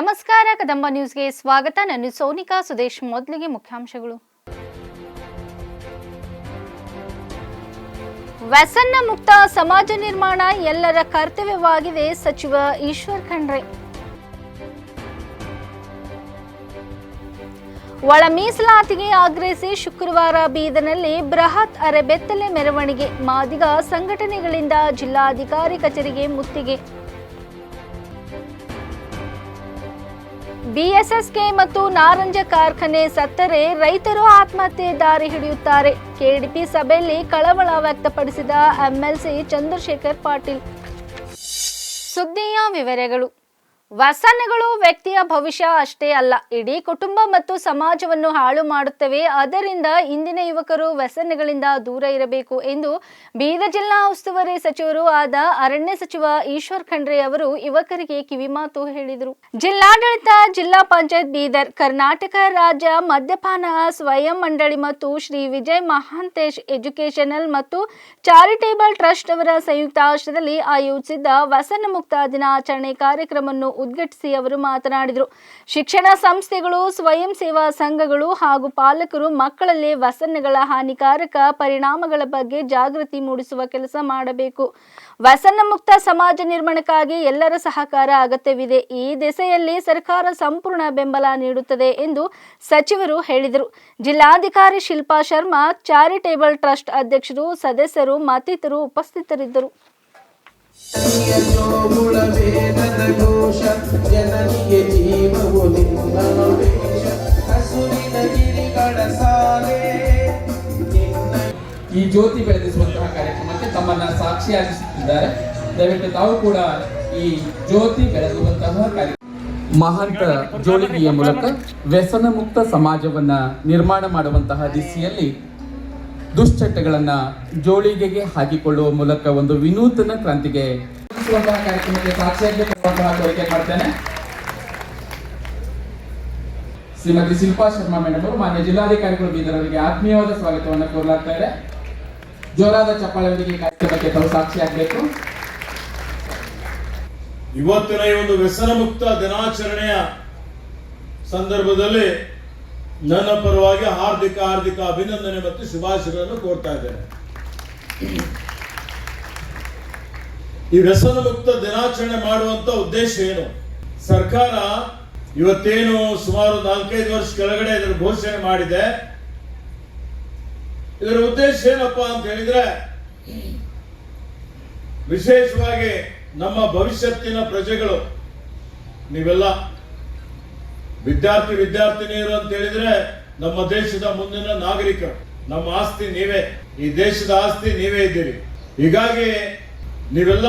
ನಮಸ್ಕಾರ, ಕದಂಬ ನ್ಯೂಸ್ಗೆ ಸ್ವಾಗತ. ನಾನು ಸೋನಿಕಾ ಸುದೇಶ್, ಮೊದಲಿಗೆ ಮುಖ್ಯಾಂಶಗಳು. ವ್ಯಸನ್ನ ಮುಕ್ತ ಸಮಾಜ ನಿರ್ಮಾಣ ಎಲ್ಲರ ಕರ್ತವ್ಯವಾಗಿದೆ ಸಚಿವ ಈಶ್ವರ್ ಖಂಡ್ರೆ. ಒಳ ಮೀಸಲಾತಿಗೆ ಆಗ್ರಹಿಸಿ ಶುಕ್ರವಾರ ಬೀದರ್ನಲ್ಲಿ ಬೃಹತ್ ಅರೆಬೆತ್ತಲೆ ಮೆರವಣಿಗೆ, ಮಾದಿಗ ಸಂಘಟನೆಗಳಿಂದ ಜಿಲ್ಲಾಧಿಕಾರಿ ಕಚೇರಿಗೆ ಮುತ್ತಿಗೆ. ಬಿಎಸ್ಎಸ್ಕೆ ಮತ್ತು ನಾರಂಜ ಕಾರ್ಖಾನೆ ಸತ್ತರೆ ರೈತರು ಆತ್ಮಹತ್ಯೆ ದಾರಿ ಹಿಡಿಯುತ್ತಾರೆ. ಕೆಡಿಪಿ ಸಭೆಯಲ್ಲಿ ಕಳವಳ ವ್ಯಕ್ತಪಡಿಸಿದ ಎಂಎಲ್ಸಿ ಚಂದ್ರಶೇಖರ್ ಪಾಟೀಲ್. ಸುದ್ದಿಯ ವಿವರಗಳು. ವ್ಯಸನಗಳು ವ್ಯಕ್ತಿಯ ಭವಿಷ್ಯ ಅಷ್ಟೇ ಅಲ್ಲ, ಇಡೀ ಕುಟುಂಬ ಮತ್ತು ಸಮಾಜವನ್ನು ಹಾಳು ಮಾಡುತ್ತವೆ. ಅದರಿಂದ ಇಂದಿನ ಯುವಕರು ವ್ಯಸನಗಳಿಂದ ದೂರ ಇರಬೇಕು ಎಂದು ಬೀದರ್ ಜಿಲ್ಲಾ ಉಸ್ತುವಾರಿ ಸಚಿವರು ಆದ ಅರಣ್ಯ ಸಚಿವ ಈಶ್ವರ್ ಖಂಡ್ರೆ ಅವರು ಯುವಕರಿಗೆ ಕಿವಿಮಾತು ಹೇಳಿದರು. ಜಿಲ್ಲಾಡಳಿತ, ಜಿಲ್ಲಾ ಪಂಚಾಯತ್ ಬೀದರ್, ಕರ್ನಾಟಕ ರಾಜ್ಯ ಮದ್ಯಪಾನ ಸ್ವಯಂ ಮಂಡಳಿ ಮತ್ತು ಶ್ರೀ ವಿಜಯ್ ಮಹಾಂತೇಶ್ ಎಜುಕೇಷನಲ್ ಮತ್ತು ಚಾರಿಟೇಬಲ್ ಟ್ರಸ್ಟ್ ಅವರ ಸಂಯುಕ್ತ ಆಶ್ರಯದಲ್ಲಿ ಆಯೋಜಿಸಿದ್ದ ವ್ಯಸನ ಮುಕ್ತ ದಿನಾಚರಣೆ ಕಾರ್ಯಕ್ರಮವನ್ನು ಉದ್ಘಾಟಿಸಿ ಅವರು ಮಾತನಾಡಿದರು. ಶಿಕ್ಷಣ ಸಂಸ್ಥೆಗಳು, ಸ್ವಯಂ ಸೇವಾ ಸಂಘಗಳು ಹಾಗೂ ಪಾಲಕರು ಮಕ್ಕಳಲ್ಲಿ ವ್ಯಸನಗಳ ಹಾನಿಕಾರಕ ಪರಿಣಾಮಗಳ ಬಗ್ಗೆ ಜಾಗೃತಿ ಮೂಡಿಸುವ ಕೆಲಸ ಮಾಡಬೇಕು. ವ್ಯಸನ ಮುಕ್ತ ಸಮಾಜ ನಿರ್ಮಾಣಕ್ಕಾಗಿ ಎಲ್ಲರ ಸಹಕಾರ ಅಗತ್ಯವಿದೆ. ಈ ದಿಸೆಯಲ್ಲಿ ಸರ್ಕಾರ ಸಂಪೂರ್ಣ ಬೆಂಬಲ ನೀಡುತ್ತದೆ ಎಂದು ಸಚಿವರು ಹೇಳಿದರು. ಜಿಲ್ಲಾಧಿಕಾರಿ ಶಿಲ್ಪಾ ಶರ್ಮಾ, ಚಾರಿಟೇಬಲ್ ಟ್ರಸ್ಟ್ ಅಧ್ಯಕ್ಷರು, ಸದಸ್ಯರು, ಮತ್ತಿತರರು ಉಪಸ್ಥಿತರಿದ್ದರು. ಈ ಜ್ಯೋತಿ ಬೆಳಗಿಸುವಂತಹ ಕಾರ್ಯಕ್ರಮಕ್ಕೆ ತಮ್ಮನ್ನ ಸಾಕ್ಷಿಯಾಗಿಸುತ್ತಿದ್ದಾರೆ ದಯವಿಟ್ಟು ತಾವು ಕೂಡ ಈ ಜ್ಯೋತಿ ಬೆಳಗುವಂತಹ ಕಾರ್ಯಕ್ರಮ ಮಹಂತ ಜೋಳಿಗೆಯ ಮೂಲಕ ವ್ಯಸನ ಮುಕ್ತ ಸಮಾಜವನ್ನ ನಿರ್ಮಾಣ ಮಾಡುವಂತಹ ದಿಸೆಯಲ್ಲಿ ದುಶ್ಚಟಗಳನ್ನ ಜೋಳಿಗೆಗೆ ಹಾಕಿಕೊಳ್ಳುವ ಮೂಲಕ ಒಂದು ವಿನೂತನ ಕ್ರಾಂತಿಗೆ ಕಾರ್ಯಕ್ರಮಕ್ಕೆ ಸಾಕ್ಷಿಯಾಗಿ ಮಾಡ್ತೇನೆ. ಶ್ರೀಮತಿ ಶಿಲ್ಪಾ ಶರ್ಮಾ ಮೇಡಮ್ ಅವರು, ಮಾನ್ಯ ಜಿಲ್ಲಾಧಿಕಾರಿಗಳು ಬೀದರವರಿಗೆ ಆತ್ಮೀಯವಾದ ಸ್ವಾಗತವನ್ನು ಕೋರಲಾಗ್ತಾ ಇದೆ. ಜೋರಾದ ಚಪ್ಪಾಳೆಯೊಂದಿಗೆ ಈ ಕಾರ್ಯಕ್ರಮಕ್ಕೆ ತಾವು ಸಾಕ್ಷಿಯಾಗಬೇಕು. ಇವತ್ತಿನ ಈ ಒಂದು ವ್ಯಸನ ಮುಕ್ತ ದಿನಾಚರಣೆಯ ಸಂದರ್ಭದಲ್ಲಿ ನನ್ನ ಪರವಾಗಿ ಹಾರ್ದಿಕ ಹಾರ್ದಿಕ ಅಭಿನಂದನೆ ಮತ್ತು ಶುಭಾಶಯಗಳನ್ನು ಕೋರ್ತಾ ಇದ್ದೇನೆ. ಈ ವ್ಯಸನ ಮುಕ್ತ ದಿನಾಚರಣೆ ಮಾಡುವಂತ ಉದ್ದೇಶ ಏನು? ಸರ್ಕಾರ ಇವತ್ತೇನು ಸುಮಾರು ನಾಲ್ಕೈದು ವರ್ಷ ಕೆಳಗಡೆ ಇದರ ಘೋಷಣೆ ಮಾಡಿದೆ. ಇದರ ಉದ್ದೇಶ ಏನಪ್ಪ ಅಂತ ಹೇಳಿದ್ರೆ, ವಿಶೇಷವಾಗಿ ನಮ್ಮ ಭವಿಷ್ಯತ್ತಿನ ಪ್ರಜೆಗಳು, ನೀವೆಲ್ಲ ವಿದ್ಯಾರ್ಥಿ ವಿದ್ಯಾರ್ಥಿನಿಯರು ಅಂತ ಹೇಳಿದ್ರೆ ನಮ್ಮ ದೇಶದ ಮುಂದಿನ ನಾಗರಿಕರು ನಮ್ಮ ಆಸ್ತಿ ನೀವೇ. ಈ ದೇಶದ ಆಸ್ತಿ ನೀವೇ ಇದ್ದೀರಿ. ಹೀಗಾಗಿ ನೀವೆಲ್ಲ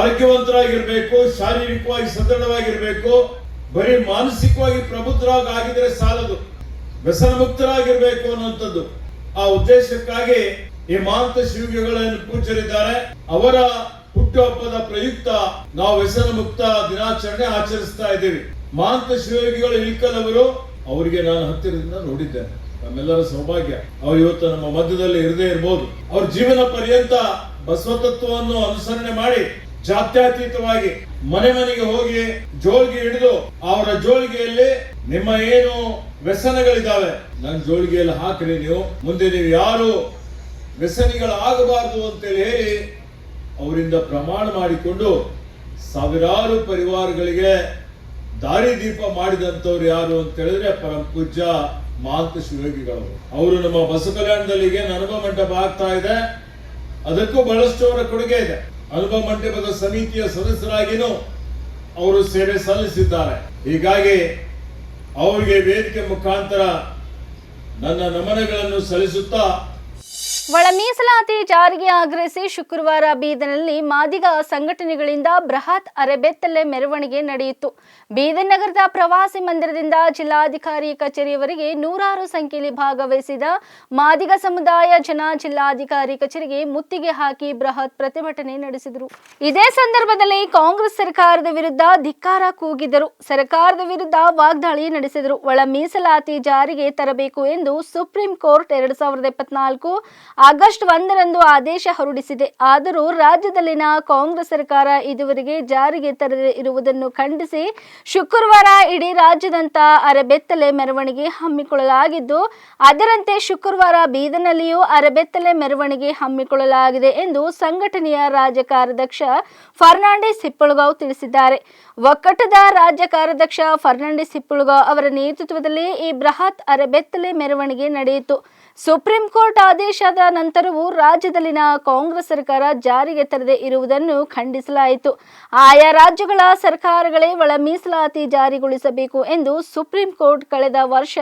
ಆರೋಗ್ಯವಂತರಾಗಿರ್ಬೇಕು, ಶಾರೀರಿಕವಾಗಿ ಸದೃಢವಾಗಿರ್ಬೇಕು, ಬರೀ ಮಾನಸಿಕವಾಗಿ ಪ್ರಬುದ್ಧರಾಗಿ ಆಗಿದ್ರೆ ಸಾಲದು. ವ್ಯಸನ ಮುಕ್ತರಾಗಿರ್ಬೇಕು ಅನ್ನುವಂಥದ್ದು. ಆ ಉದ್ದೇಶಕ್ಕಾಗಿ ಈ ಮಾಂತ ಶಿವಗಳನ್ನು ಪೂಜರಿದ್ದಾರೆ ಅವರ ಹುಟ್ಟುಹಬ್ಬದ ಪ್ರಯುಕ್ತ ನಾವು ವ್ಯಸನ ಮುಕ್ತ ದಿನಾಚರಣೆ ಆಚರಿಸ್ತಾ ಇದ್ದೀವಿ. ಮಾಂತ ಶಿವಯೋಗಿಗಳು ಇಳ್ಕಲ್ ಅವರು ಅವರಿಗೆ ನಾನು ಹತ್ತಿರದಿಂದ ನೋಡಿದ್ದೇನೆ. ನಮ್ಮೆಲ್ಲರ ಸೌಭಾಗ್ಯ. ಅವ್ರು ಇವತ್ತು ನಮ್ಮ ಮಧ್ಯದಲ್ಲಿ ಇರದೇ ಇರಬಹುದು ಅವ್ರ ಜೀವನ ಪರ್ಯಂತ ಬಸವ ತತ್ವವನ್ನು ಅನುಸರಣೆ ಮಾಡಿ ಜಾತ್ಯತೀತವಾಗಿ ಮನೆ ಮನೆಗೆ ಹೋಗಿ ಜೋಳಿಗೆ ಹಿಡಿದು ಅವರ ಜೋಳಿಗೆಯಲ್ಲಿ ನಿಮ್ಮ ಏನು ವ್ಯಸನಗಳಿದ್ದಾವೆ ನನ್ನ ಜೋಳಿಗೆಯಲ್ಲಿ ಹಾಕ್ರಿ ನೀವು. ಮುಂದೆ ನೀವು ಯಾರು ವ್ಯಸನಿಗಳಾಗಬಾರದು ಅಂತೇಳಿ ಹೇಳಿ ಅವರಿಂದ ಪ್ರಮಾಣ ಮಾಡಿಕೊಂಡು ಸಾವಿರಾರು ಪರಿವಾರಗಳಿಗೆ ದಾರಿದೀಪ ಮಾಡಿದಂಥವ್ರು ಯಾರು ಅಂತ ಹೇಳಿದ್ರೆ ಪರಂ ಪೂಜ್ಯ ಮಾಂತ ಶಿವಯೋಗಿಗಳು ಅವರು ನಮ್ಮ ಬಸು ಕಲ್ಯಾಣದಲ್ಲಿಗೆ ಈಗ ಅನುಭವ ಮಂಟಪ ಆಗ್ತಾ ಇದೆ. ಅದಕ್ಕೂ ಬಹಳಷ್ಟು ಅವರ ಕೊಡುಗೆ ಇದೆ. ಅನುಭವ ಮಂಟಪದ ಸಮಿತಿಯ ಸದಸ್ಯರಾಗಿನೂ ಅವರು ಸೇವೆ ಸಲ್ಲಿಸಿದ್ದಾರೆ. ಹೀಗಾಗಿ ಅವರಿಗೆ ವೇದಿಕೆ ಮುಖಾಂತರ ನನ್ನ ನಮನಗಳನ್ನು ಸಲ್ಲಿಸುತ್ತಾ ಒಳ ಮೀಸಲಾತಿ ಜಾರಿಗೆ ಆಗ್ರಹಿಸಿ ಶುಕ್ರವಾರ ಬೀದರ್ನಲ್ಲಿ ಮಾದಿಗ ಸಂಘಟನೆಗಳಿಂದ ಬೃಹತ್ ಅರೆಬೆತ್ತಲೆ ಮೆರವಣಿಗೆ ನಡೆಯಿತು. ಬೀದರ್ ನಗರದ ಪ್ರವಾಸಿ ಮಂದಿರದಿಂದ ಜಿಲ್ಲಾಧಿಕಾರಿ ಕಚೇರಿಯವರೆಗೆ ನೂರಾರು ಸಂಖ್ಯೆಯಲ್ಲಿ ಭಾಗವಹಿಸಿದ ಮಾದಿಗ ಸಮುದಾಯ ಜನ ಜಿಲ್ಲಾಧಿಕಾರಿ ಕಚೇರಿಗೆ ಮುತ್ತಿಗೆ ಹಾಕಿ ಬೃಹತ್ ಪ್ರತಿಭಟನೆ ನಡೆಸಿದರು. ಇದೇ ಸಂದರ್ಭದಲ್ಲಿ ಕಾಂಗ್ರೆಸ್ ಸರ್ಕಾರದ ವಿರುದ್ಧ ಧಿಕ್ಕಾರ ಕೂಗಿದರು. ಸರ್ಕಾರದ ವಿರುದ್ಧ ವಾಗ್ದಾಳಿ ನಡೆಸಿದರು. ಒಳ ಮೀಸಲಾತಿ ಜಾರಿಗೆ ತರಬೇಕು ಎಂದು ಸುಪ್ರೀಂ ಕೋರ್ಟ್ ಎರಡ್ ಸಾವಿರದ ಇಪ್ಪತ್ನಾಲ್ಕು ಆಗಸ್ಟ್ ಒಂದರಂದು ಆದೇಶ ಹೊರಡಿಸಿದೆ. ಆದರೂ ರಾಜ್ಯದಲ್ಲಿನ ಕಾಂಗ್ರೆಸ್ ಸರ್ಕಾರ ಇದುವರೆಗೆ ಜಾರಿಗೆ ತರದೇ ಇರುವುದನ್ನು ಖಂಡಿಸಿ ಶುಕ್ರವಾರ ಇಡೀ ರಾಜ್ಯದಂತ ಅರೆಬೆತ್ತಲೆ ಮೆರವಣಿಗೆ ಹಮ್ಮಿಕೊಳ್ಳಲಾಗಿದ್ದು, ಅದರಂತೆ ಶುಕ್ರವಾರ ಬೀದನಲ್ಲಿಯೂ ಅರೆಬೆತ್ತಲೆ ಮೆರವಣಿಗೆ ಹಮ್ಮಿಕೊಳ್ಳಲಾಗಿದೆ ಎಂದು ಸಂಘಟನೆಯ ರಾಜ್ಯ ಕಾರ್ಯಾಧ್ಯಕ್ಷ ಫರ್ನಾಂಡಿಸ್ ಹಿಪ್ಪಳಗಾವ್ ತಿಳಿಸಿದ್ದಾರೆ. ಒಕ್ಕಟ್ಟದ ರಾಜ್ಯ ಕಾರ್ಯಾಧ್ಯಕ್ಷ ಫರ್ನಾಂಡಿಸ್ ಹಿಪ್ಪಳಗಾವ್ ಅವರ ನೇತೃತ್ವದಲ್ಲಿ ಈ ಬೃಹತ್ ಅರೆಬೆತ್ತಲೆ ಮೆರವಣಿಗೆ ನಡೆಯಿತು. ಸುಪ್ರೀಂ ಕೋರ್ಟ್ ಆದೇಶದ ನಂತರವೂ ರಾಜ್ಯದಲ್ಲಿನ ಕಾಂಗ್ರೆಸ್ ಸರ್ಕಾರ ಜಾರಿಗೆ ತರದೇ ಇರುವುದನ್ನು ಖಂಡಿಸಲಾಯಿತು. ಆಯಾ ರಾಜ್ಯಗಳ ಸರ್ಕಾರಗಳೇ ಒಳ ಮೀಸಲಾತಿ ಜಾರಿಗೊಳಿಸಬೇಕು ಎಂದು ಸುಪ್ರೀಂ ಕೋರ್ಟ್ ಕಳೆದ ವರ್ಷ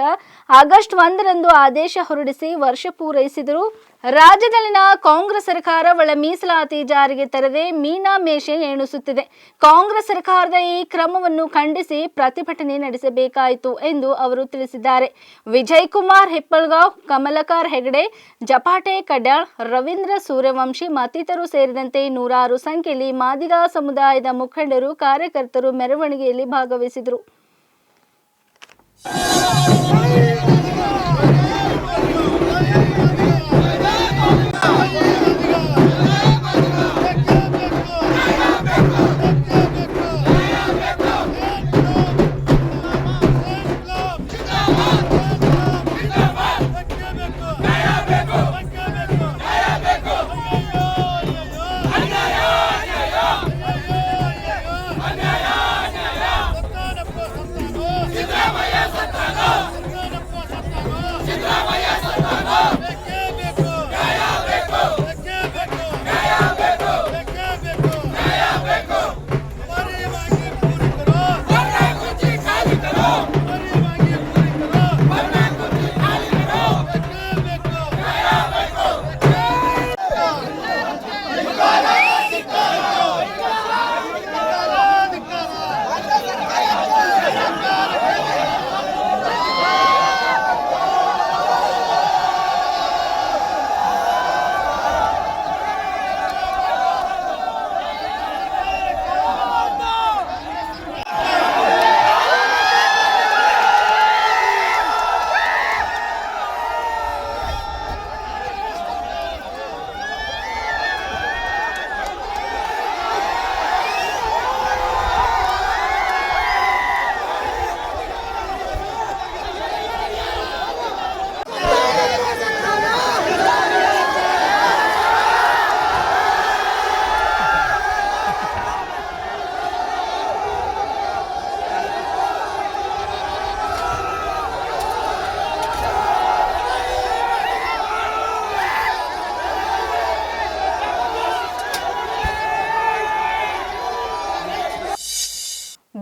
ಆಗಸ್ಟ್ ಒಂದರಂದು ಆದೇಶ ಹೊರಡಿಸಿ ವರ್ಷ ಪೂರೈಸಿದರು. ರಾಜ್ಯದಲ್ಲಿನ ಕಾಂಗ್ರೆಸ್ ಸರ್ಕಾರ ಒಳ ಮೀಸಲಾತಿ ಜಾರಿಗೆ ತರದೆ ಮೀನಾ ಮೇಷೆ ಎಣಿಸುತ್ತಿದೆ. ಕಾಂಗ್ರೆಸ್ ಸರ್ಕಾರದ ಈ ಕ್ರಮವನ್ನು ಖಂಡಿಸಿ ಪ್ರತಿಭಟನೆ ನಡೆಸಬೇಕಾಯಿತು ಎಂದು ಅವರು ತಿಳಿಸಿದ್ದಾರೆ. ವಿಜಯ್ ಕುಮಾರ್ ಹೆಪ್ಪಳ್ಗಾವ್, ಕಮಲಕಾರ್ ಹೆಗಡೆ, ಜಪಾಟೆ ಕಡ್ಯಾಳ್, ರವೀಂದ್ರ ಸೂರ್ಯವಂಶಿ ಮತ್ತಿತರರು ಸೇರಿದಂತೆ ನೂರಾರು ಸಂಖ್ಯೆಯಲ್ಲಿ ಮಾದಿಗ ಸಮುದಾಯದ ಮುಖಂಡರು, ಕಾರ್ಯಕರ್ತರು ಮೆರವಣಿಗೆಯಲ್ಲಿ ಭಾಗವಹಿಸಿದರು.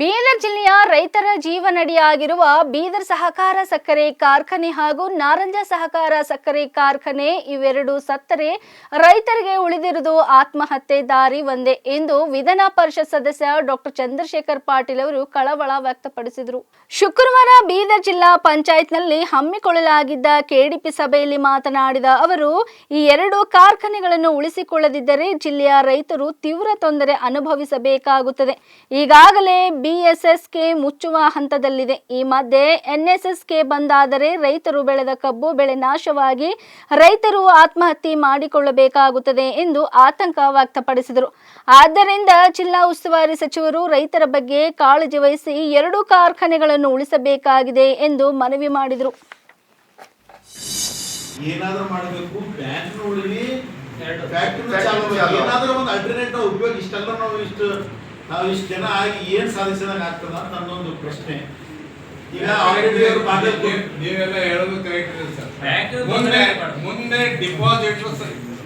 ಬೀದರ್ ಜಿಲ್ಲೆಯ ರೈತರ ಜೀವನಡಿಯಾಗಿರುವ ಬೀದರ್ ಸಹಕಾರ ಸಕ್ಕರೆ ಕಾರ್ಖಾನೆ ಹಾಗೂ ನಾರಂಜ ಸಹಕಾರ ಸಕ್ಕರೆ ಕಾರ್ಖಾನೆ ಇವೆರಡು ಸತ್ತರೆ ರೈತರಿಗೆ ಉಳಿದಿರುವುದು ಆತ್ಮಹತ್ಯೆ ದಾರಿ ಒಂದೇ ಎಂದು ವಿಧಾನ ಪರಿಷತ್ ಸದಸ್ಯ ಡಾಕ್ಟರ್ ಚಂದ್ರಶೇಖರ್ ಪಾಟೀಲ್ ಅವರು ಕಳವಳ ವ್ಯಕ್ತಪಡಿಸಿದರು. ಶುಕ್ರವಾರ ಬೀದರ್ ಜಿಲ್ಲಾ ಪಂಚಾಯತ್ನಲ್ಲಿ ಹಮ್ಮಿಕೊಳ್ಳಲಾಗಿದ್ದ ಕೆಡಿಪಿ ಸಭೆಯಲ್ಲಿ ಮಾತನಾಡಿದ ಅವರು, ಈ ಎರಡು ಕಾರ್ಖಾನೆಗಳನ್ನು ಉಳಿಸಿಕೊಳ್ಳದಿದ್ದರೆ ಜಿಲ್ಲೆಯ ರೈತರು ತೀವ್ರ ತೊಂದರೆ ಅನುಭವಿಸಬೇಕಾಗುತ್ತದೆ. ಈಗಾಗಲೇ ಬಿಎಸ್ಎಸ್ಕೆ ಮುಚ್ಚುವ ಹಂತದಲ್ಲಿದೆ. ಈ ಮಧ್ಯೆ ಎನ್ಎಸ್ಎಸ್ಕೆ ಬಂದಾದರೆ ರೈತರು ಬೆಳೆದ ಕಬ್ಬು ಬೆಳೆ ನಾಶವಾಗಿ ರೈತರು ಆತ್ಮಹತ್ಯೆ ಮಾಡಿಕೊಳ್ಳಬೇಕಾಗುತ್ತದೆ ಎಂದು ಆತಂಕ ವ್ಯಕ್ತಪಡಿಸಿದರು. ಆದ್ದರಿಂದ ಜಿಲ್ಲಾ ಉಸ್ತುವಾರಿ ಸಚಿವರು ರೈತರ ಬಗ್ಗೆ ಕಾಳಜಿ ವಹಿಸಿ ಎರಡು ಕಾರ್ಖಾನೆಗಳನ್ನು ಉಳಿಸಬೇಕಾಗಿದೆ ಎಂದು ಮನವಿ ಮಾಡಿದರು. ಏನಾದ್ರೂ ನಾವು ಇಷ್ಟು ಜನ ಆಗಿ ಏನ್ ಸಾಧಿಸಿದಾಗ ಆಗ್ತದ ಅಂತ ನನ್ನೊಂದು ಪ್ರಶ್ನೆ. ಈಗ already ಅವ್ರು ಬಾಗಲಕೋಟೆ- ನೀವೆಲ್ಲ ಹೇಳೋದು ಕರೆಕ್ಟ್ ಇದೆ ಸರ್. ಬ್ಯಾಂಕ್ ಮುಂದೆ ಮುಂದೆ ಡಿಪಾಸಿಟರ್ಸ್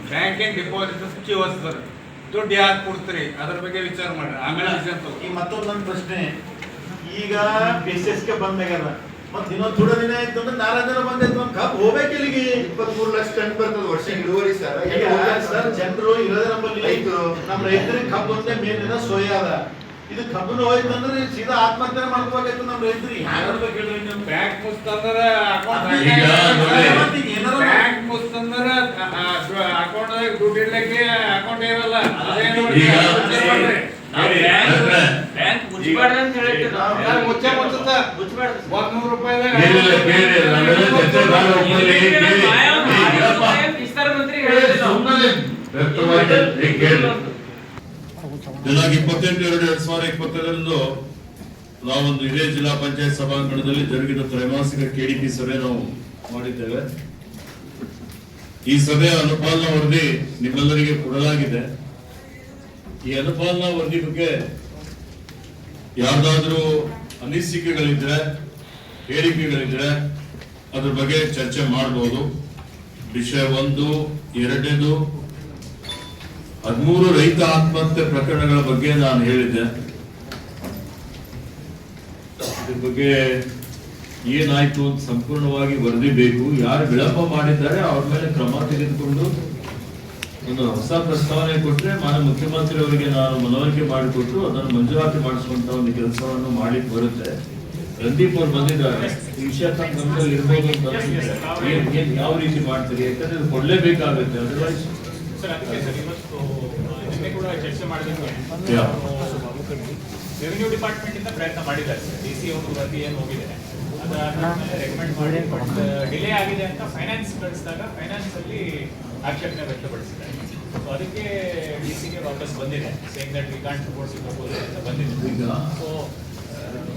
ಬ್ಯಾಂಕಿನ ಡಿಪಾಸಿಟ್ ಚಿವಸ್ತಾರೆ ದುಡ್ಡು ಯಾಕೆ ಕೊಡ್ತೀರಿ? ಅದ್ರ ಬಗ್ಗೆ ವಿಚಾರ ಮಾಡ್ರಿ. ಆಮೇಲೆ ತಗೋ. ಈ ಮತ್ತೊಂದು ನನ್ನ ಪ್ರಶ್ನೆ. ಈಗ ಗೆ ಬಂದಾಗ್ಯದ ಮತ್ ಇನ್ನೊಂದು ಥೋಡ ದಿನ ಆಯ್ತು ಅಂದ್ರೆ ನಾರಾಯಣ ಬಂದೈತು ಒಂದ್ ಕಪ್ ಹೋಗ್ಬೇಕಿಲ್ಲಿಗೆ ಇಪ್ಪತ್ಮೂರು ಲಕ್ಷ ಟನ್ ಬರ್ತದೆ ವರ್ಷ ಇಳುವರಿ ಸರ್. ಸರ್ ಜನರು ಇರೋದೇ ನಮ್ಮಲ್ಲಿ ರೈತರು. ನಮ್ಮ ರೈತರಿಗೆ ಕಬ್ಬು ಒಂದೇ ಮೇಲಿನ ಸೋಯಾ ಅದ. ಇದು ಕಬ್ಬನ್ ಹೋಯ್ತು ಅಂದ್ರೆ ಸೀದಾ ಆತ್ಮಹತ್ಯೆ ಮಾಡ್ಕೋಬೇಕಾಯ್ತು ನಮ್ಮ ರೈತರಿಗೆ ಯಾರು ಹೇಳ್ಬೇಕು ಹೇಳ್ರಿ ನೀವು? ಬ್ಯಾಂಕ್ ಮುಸ್ತಂದ್ರೆ. ಮತ್ತೆ ಬ್ಯಾಂಕ್ ಮುಸ್ತಂದ್ರ ಅಕೌಂಟ್ ದುಡ್ಡು ಇಡ್ಲಿಕ್ಕೆ ಅಕೌಂಟ್ ಇರಲ್ಲ. ಅದೇನು ದಿನಾಂಕ ಇಪ್ಪತ್ತೆಂಟು ಎರಡು ಎರಡ್ ಸಾವಿರದ ಇಪ್ಪತ್ತೈದರಂದು ನಾವೊಂದು ಇದೇ ಜಿಲ್ಲಾ ಪಂಚಾಯತ್ ಸಭಾಂಗಣದಲ್ಲಿ ಜರುಗಿದ ತ್ರೈಮಾಸಿಕ ಕೆಡಿಪಿ ಸಭೆ ನಾವು ಮಾಡಿದ್ದೇವೆ. ಈ ಸಭೆಯ ಅನುಪಾಲನಾ ವರದಿ ನಿಮ್ಮೆಲ್ಲರಿಗೆ ಕೊಡಲಾಗಿದೆ. ಈ ಅನುಪಾಲನಾ ವರದಿ ಬಗ್ಗೆ ಯಾವ್ದಾದ್ರೂ ಅನಿಸಿಕೆಗಳಿದ್ರೆ, ಹೇಳಿಕೆಗಳಿದ್ರೆ ಅದ್ರ ಬಗ್ಗೆ ಚರ್ಚೆ ಮಾಡಬಹುದು ವಿಷಯ ಒಂದು, ಎರಡನೇದು, ಹದಿಮೂರು ರೈತ ಆತ್ಮಹತ್ಯೆ ಪ್ರಕರಣಗಳ ಬಗ್ಗೆ ನಾನು ಹೇಳಿದ್ದೆ. ಇದ್ರ ಬಗ್ಗೆ ಏನಾಯ್ತು ಅಂತ ಸಂಪೂರ್ಣವಾಗಿ ವರದಿ ಬೇಕು. ಯಾರು ವಿಳಂಬ ಮಾಡಿದ್ದಾರೆ, ಅವ್ರ ಮೇಲೆ ಕ್ರಮ ತೆಗೆದುಕೊಂಡು ಒಂದು ಹೊಸ ಪ್ರಸ್ತಾವನೆ ಕೊಟ್ಟರೆ ಮಾನ್ಯ ಮುಖ್ಯಮಂತ್ರಿ ಅವರಿಗೆ ನಾನು ಮನವರಿಕೆ ಮಾಡಿಕೊಟ್ಟು ಅದನ್ನು ಮಂಜೂರಾತಿ ಮಾಡಿಸುವಂತ ಒಂದು ಕೆಲಸವನ್ನು ಮಾಡಿ ಬರುತ್ತೆ. ರಂದೀಪ್ ಅವ್ರು ಬಂದಿದ್ದಾರೆ. ಈ ವಿಷಯ ತಮ್ಮ ಗಮನದಲ್ಲಿ ಇರ್ಬೋದು ಅಂತ ಅನ್ಸುತ್ತೆ. ಏನ್ ಏನ್ ಯಾವ ರೀತಿ ಮಾಡ್ತೀರಿ? ಯಾಕಂದ್ರೆ ಇದು ಕೊಡ್ಲೇಬೇಕಾಗುತ್ತೆ. ಅದರ್ವೈಸ್ ಚರ್ಚೆ ಮಾಡಿದಂಗೆ ಯಾ. ರೆವಿನ್ಯೂ ಡಿಪಾರ್ಟ್ಮೆಂಟ್ ಇಂದ ಪ್ರಯತ್ನ ಮಾಡಿದ್ದಾರೆ. ಡಿ ಸಿ ಅವರು ವರದಿ ಏನು ಹೋಗಿದೆ. ರೆಕಮೆಂಡ್ ಮಾಡಿ. ಡಿಲೇ ಆಗಿದೆ ಅಂತ ಫೈನಾನ್ಸ್ ಕಳಿಸಿದಾಗ ಫೈನಾನ್ಸ್ ಅಲ್ಲಿ ಆಕ್ಷೇಪಣೆ ವ್ಯಕ್ತಪಡಿಸಿದೆ. ಸೊ ಅದಕ್ಕೆ ಡಿ ಸಿಗೆ ವಾಪಸ್ ಬಂದಿದೆ same that we can't support ಅಂತ ಬಂದಿದೆ. ಸೊ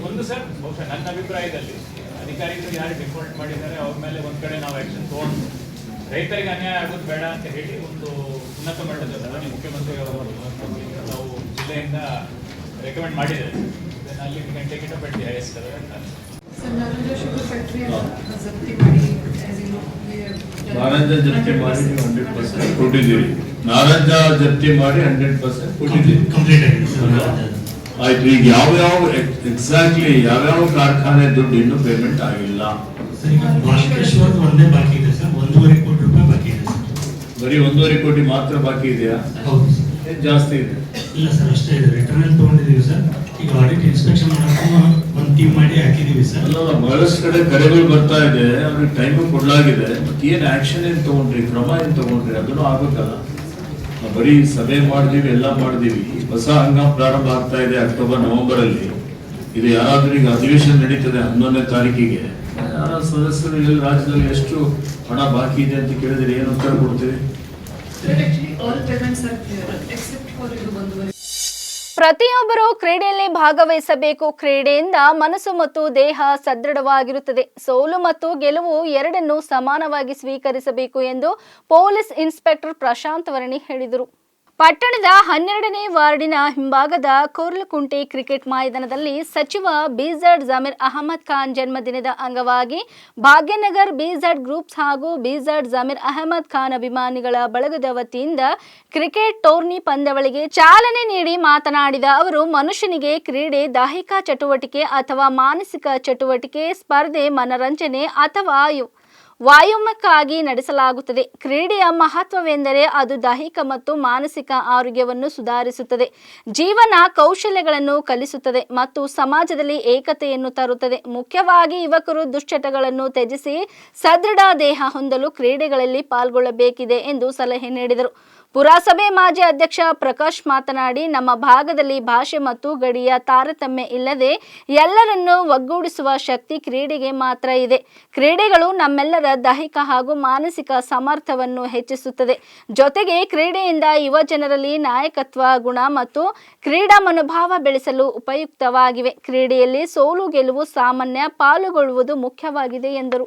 ಒಂದು ಸರ್, ಬಹುಶಃ ನನ್ನ ಅಭಿಪ್ರಾಯದಲ್ಲಿ ಅಧಿಕಾರಿಗಳು ಯಾರು ಡಿಫಾಲ್ಟ್ ಮಾಡಿದ್ದಾರೆ, ಅವ್ರ ಮೇಲೆ ಒಂದು ಕಡೆ ನಾವು ಆಕ್ಷನ್ ತಗೊಂಡು ರೈತರಿಗೆ ಅನ್ಯಾಯ ಆಗೋದು ಬೇಡ ಅಂತ ಹೇಳಿ ಒಂದು ಉನ್ನತ ಮಟ್ಟದ ಮಾನ್ಯ ಮುಖ್ಯಮಂತ್ರಿ ಅವರು ನಾವು ಜಿಲ್ಲೆಯಿಂದ ರೆಕಮೆಂಡ್ ಮಾಡಿದ್ದಾರೆ ಅಲ್ಲಿ ಗಂಟೆಗಿಂತ level ಅಂತ. ಸರ್ ನಾನು ಶುಗರ್ ಫ್ಯಾಕ್ಟ್ರಿ ಜಪ್ತಿ ಮಾಡಿ. ನಾರಂಜ ಜಪ್ತಿ ಮಾಡಿ 100% ನೀವು ಹಂಡ್ರೆಡ್ ಪರ್ಸೆಂಟ್ ಕೊಟ್ಟಿದ್ದೀರಿ. ನಾರಂಜ ಜಪ್ತಿ ಮಾಡಿ ಹಂಡ್ರೆಡ್ ಪರ್ಸೆಂಟ್ ಕೊಟ್ಟಿದ್ದೀರಿ. ಕಂಪ್ಲೀಟ್ ಆಯ್ತು ಈಗ ಯಾವ ಎಕ್ಸಾಕ್ಟ್ಲಿ ಯಾವ್ಯಾವ ಕಾರ್ಖಾನೆ ದುಡ್ಡು ಇನ್ನೂ ಪೇಮೆಂಟ್ ಆಗಿಲ್ಲ? ಒಂದೇ ಬಾಕಿ ಇದೆ ಸರ್. ಒಂದೂವರೆ ಕೋಟಿ ರೂಪಾಯಿ ಬಾಕಿ ಇದೆ ಸರ್. ಬರೀ ಒಂದೂವರೆ ಕೋಟಿ ಮಾತ್ರ ಬಾಕಿ ಇದೆಯಾ? ಜಾಸ್ತಿ ಇದೆ? ಇಲ್ಲ ಸರ್ ಅಷ್ಟೇ ಇದೆ. ರಿಟರ್ನ್ ತಗೊಂಡಿದ್ದೀವಿ ಸರ್. ಈಗ ಆಡಿಟ್ ಇನ್ಸ್ಪೆಕ್ಷನ್ ಮಾಡಕ್ಕೂ ಒಂದು ಟೀಮ್ ಮಾಡಿ ಹಾಕಿದೀವಿ ಸರ್. ಅಲ್ಲ ಬಹಳಷ್ಟು ಕಡೆ ಕರೆಗಳು ಬರ್ತಾ ಇದೆ ಅವ್ರಿಗೆ ಟೈಮು ಕೊಡಲಾಗಿದೆ ಮತ್ತೆ ಏನು ಆಕ್ಷನ್ ಏನು ತಗೊಂಡ್ರಿ ಕ್ರಮ ಏನು ತಗೊಂಡ್ರಿ ಅದನ್ನು ಆಗಬೇಕಲ್ಲ ನಾವು ಬರೀ ಸಭೆ ಮಾಡಿದೀವಿ ಎಲ್ಲ ಮಾಡಿದೀವಿ. ಹೊಸ ಹಂಗಾಮ ಪ್ರಾರಂಭ ಆಗ್ತಾ ಇದೆ ಅಕ್ಟೋಬರ್ ನವೆಂಬರ್ ಅಲ್ಲಿ ಇದು ಯಾರಾದ್ರೂ ಈಗ ಅಧಿವೇಶನ ನಡೀತದೆ ಹನ್ನೊಂದನೇ ತಾರೀಕಿಗೆ. ಯಾರ ಸದಸ್ಯರು ಇಲ್ಲಿ ರಾಜ್ಯದಲ್ಲಿ ಎಷ್ಟು ಹಣ ಬಾಕಿ ಇದೆ ಅಂತ ಕೇಳಿದ್ರೆ ಏನು ಉತ್ತರ ಕೊಡ್ತೀವಿ ಪ್ರತಿಯೊಬ್ಬರು ಕ್ರೀಡೆಯಲ್ಲಿ ಭಾಗವಹಿಸಬೇಕು. ಕ್ರೀಡೆಯಿಂದ ಮನಸ್ಸು ಮತ್ತು ದೇಹ ಸದೃಢವಾಗಿರುತ್ತದೆ. ಸೋಲು ಮತ್ತು ಗೆಲುವು ಎರಡನ್ನೂ ಸಮಾನವಾಗಿ ಸ್ವೀಕರಿಸಬೇಕು ಎಂದು ಪೊಲೀಸ್ ಇನ್ಸ್ಪೆಕ್ಟರ್ ಪ್ರಶಾಂತ್ ವರ್ಣಿ ಹೇಳಿದರು. ಪಟ್ಟಣದ ಹನ್ನೆರಡನೇ ವಾರ್ಡಿನ ಹಿಂಭಾಗದ ಕೋರ್ಲಕುಂಟೆ ಕ್ರಿಕೆಟ್ ಮೈದಾನದಲ್ಲಿ ಸಚಿವ ಬಿಜಡ್ ಜಮೀರ್ ಅಹಮದ್ ಖಾನ್ ಜನ್ಮದಿನದ ಅಂಗವಾಗಿ ಭಾಗ್ಯನಗರ್ ಬಿಜಡ್ ಗ್ರೂಪ್ಸ್ ಹಾಗೂ ಬಿಜಡ್ ಜಮೀರ್ ಅಹಮದ್ ಖಾನ್ ಅಭಿಮಾನಿಗಳ ಬಳಗದ ವತಿಯಿಂದ ಕ್ರಿಕೆಟ್ ಟೋರ್ನಿ ಪಂದ್ಯಾವಳಿಗೆ ಚಾಲನೆ ನೀಡಿ ಮಾತನಾಡಿದ ಅವರು, ಮನುಷ್ಯನಿಗೆ ಕ್ರೀಡೆ, ದೈಹಿಕ ಚಟುವಟಿಕೆ ಅಥವಾ ಮಾನಸಿಕ ಚಟುವಟಿಕೆ, ಸ್ಪರ್ಧೆ, ಮನರಂಜನೆ ಅಥವಾ ವಾಯುಮಕ್ಕಾಗಿ ನಡೆಸಲಾಗುತ್ತದೆ. ಕ್ರೀಡೆಯ ಮಹತ್ವವೆಂದರೆ ಅದು ದೈಹಿಕ ಮತ್ತು ಮಾನಸಿಕ ಆರೋಗ್ಯವನ್ನು ಸುಧಾರಿಸುತ್ತದೆ. ಜೀವನ ಕೌಶಲ್ಯಗಳನ್ನು ಕಲಿಸುತ್ತದೆ ಮತ್ತು ಸಮಾಜದಲ್ಲಿ ಏಕತೆಯನ್ನು ತರುತ್ತದೆ. ಮುಖ್ಯವಾಗಿ ಯುವಕರು ದುಶ್ಚಟಗಳನ್ನು ತ್ಯಜಿಸಿ ಸದೃಢ ದೇಹ ಹೊಂದಲು ಕ್ರೀಡೆಗಳಲ್ಲಿ ಪಾಲ್ಗೊಳ್ಳಬೇಕಿದೆ ಎಂದು ಸಲಹೆ ನೀಡಿದರು. ಪುರಸಭೆ ಮಾಜಿ ಅಧ್ಯಕ್ಷ ಪ್ರಕಾಶ್ ಮಾತನಾಡಿ, ನಮ್ಮ ಭಾಗದಲ್ಲಿ ಭಾಷೆ ಮತ್ತು ಗಡಿಯ ತಾರತಮ್ಯ ಇಲ್ಲದೆ ಎಲ್ಲರನ್ನು ಒಗ್ಗೂಡಿಸುವ ಶಕ್ತಿ ಕ್ರೀಡೆಗೆ ಮಾತ್ರ ಇದೆ. ಕ್ರೀಡೆಗಳು ನಮ್ಮೆಲ್ಲರ ದೈಹಿಕ ಹಾಗೂ ಮಾನಸಿಕ ಸಮರ್ಥವನ್ನು ಹೆಚ್ಚಿಸುತ್ತದೆ. ಜೊತೆಗೆ ಕ್ರೀಡೆಯಿಂದ ಯುವ ಜನರಲ್ಲಿ ನಾಯಕತ್ವ, ಗುಣ ಮತ್ತು ಕ್ರೀಡಾ ಮನೋಭಾವ ಬೆಳೆಸಲು ಉಪಯುಕ್ತವಾಗಿವೆ. ಕ್ರೀಡೆಯಲ್ಲಿ ಸೋಲು ಗೆಲುವು ಸಾಮಾನ್ಯ ಪಾಲುಗೊಳ್ಳುವುದು ಮುಖ್ಯವಾಗಿದೆ ಎಂದರು.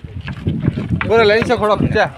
પૂરા લઈને છે ખોડો ચા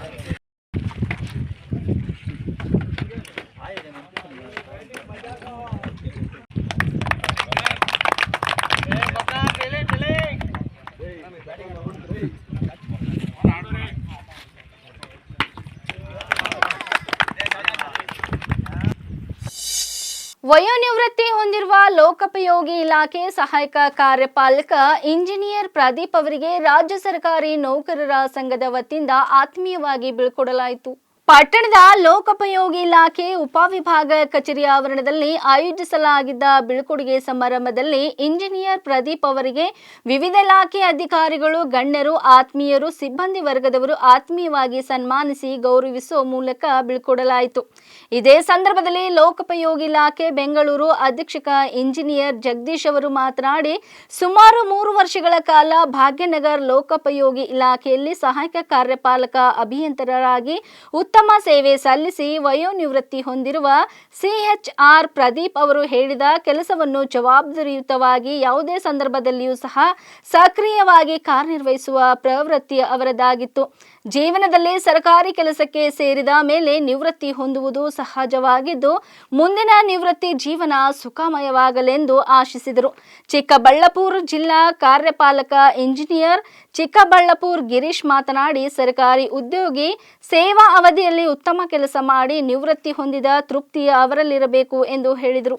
ಲೋಕೋಪಯೋಗಿ ಇಲಾಖೆ ಸಹಾಯಕ ಕಾರ್ಯಪಾಲಕ ಇಂಜಿನಿಯರ್ ಪ್ರದೀಪ್ ಅವರಿಗೆ ರಾಜ್ಯ ಸರ್ಕಾರಿ ನೌಕರರ ಸಂಘದ ವತಿಯಿಂದ ಆತ್ಮೀಯವಾಗಿ ಬೀಳ್ಕೊಡಲಾಯಿತು. ಪಟ್ಟಣದ ಲೋಕೋಪಯೋಗಿ ಇಲಾಖೆ ಉಪವಿಭಾಗ ಕಚೇರಿ ಆವರಣದಲ್ಲಿ ಆಯೋಜಿಸಲಾಗಿದ್ದ ಬೀಳ್ಕೊಡುಗೆ ಸಮಾರಂಭದಲ್ಲಿ ಇಂಜಿನಿಯರ್ ಪ್ರದೀಪ್ ಅವರಿಗೆ ವಿವಿಧ ಇಲಾಖೆ ಅಧಿಕಾರಿಗಳು, ಗಣ್ಯರು, ಆತ್ಮೀಯರು, ಸಿಬ್ಬಂದಿ ವರ್ಗದವರು ಆತ್ಮೀಯವಾಗಿ ಸನ್ಮಾನಿಸಿ ಗೌರವಿಸುವ ಮೂಲಕ ಬೀಳ್ಕೊಡಲಾಯಿತು. ಇದೇ ಸಂದರ್ಭದಲ್ಲಿ ಲೋಕೋಪಯೋಗಿ ಇಲಾಖೆ ಬೆಂಗಳೂರು ಅಧೀಕ್ಷಕ ಇಂಜಿನಿಯರ್ ಜಗದೀಶ್ ಅವರು ಮಾತನಾಡಿ, ಸುಮಾರು ಮೂರು ವರ್ಷಗಳ ಕಾಲ ಭಾಗ್ಯನಗರ್ ಲೋಕೋಪಯೋಗಿ ಇಲಾಖೆಯಲ್ಲಿ ಸಹಾಯಕ ಕಾರ್ಯಪಾಲಕ ಅಭಿಯಂತರರಾಗಿ ಉತ್ತಮ ಸೇವೆ ಸಲ್ಲಿಸಿ ವಯೋನಿವೃತ್ತಿ ಹೊಂದಿರುವ ಸಿಎಚ್ಆರ್ ಪ್ರದೀಪ್ ಅವರು ಹೇಳಿದ ಕೆಲಸವನ್ನು ಜವಾಬ್ದಾರಿಯುತವಾಗಿ ಯಾವುದೇ ಸಂದರ್ಭದಲ್ಲಿಯೂ ಸಹ ಸಕ್ರಿಯವಾಗಿ ಕಾರ್ಯನಿರ್ವಹಿಸುವ ಪ್ರವೃತ್ತಿ ಅವರದಾಗಿತ್ತು. ಜೀವನದಲ್ಲಿ ಸರ್ಕಾರಿ ಕೆಲಸಕ್ಕೆ ಸೇರಿದ ಮೇಲೆ ನಿವೃತ್ತಿ ಹೊಂದುವುದು ಸಹಜವಾಗಿದ್ದು, ಮುಂದಿನ ನಿವೃತ್ತಿ ಜೀವನ ಸುಖಮಯವಾಗಲೆಂದು ಆಶಿಸಿದರು. ಚಿಕ್ಕಬಳ್ಳಾಪುರ ಜಿಲ್ಲಾ ಕಾರ್ಯಪಾಲಕ ಇಂಜಿನಿಯರ್ ಚಿಕ್ಕಬಳ್ಳಾಪುರ ಗಿರೀಶ್ ಮಾತನಾಡಿ, ಸರ್ಕಾರಿ ಉದ್ಯೋಗಿ ಸೇವಾ ಅವಧಿಯಲ್ಲಿ ಉತ್ತಮ ಕೆಲಸ ಮಾಡಿ ನಿವೃತ್ತಿ ಹೊಂದಿದ ತೃಪ್ತಿ ಅವರಲ್ಲಿರಬೇಕು ಎಂದು ಹೇಳಿದರು.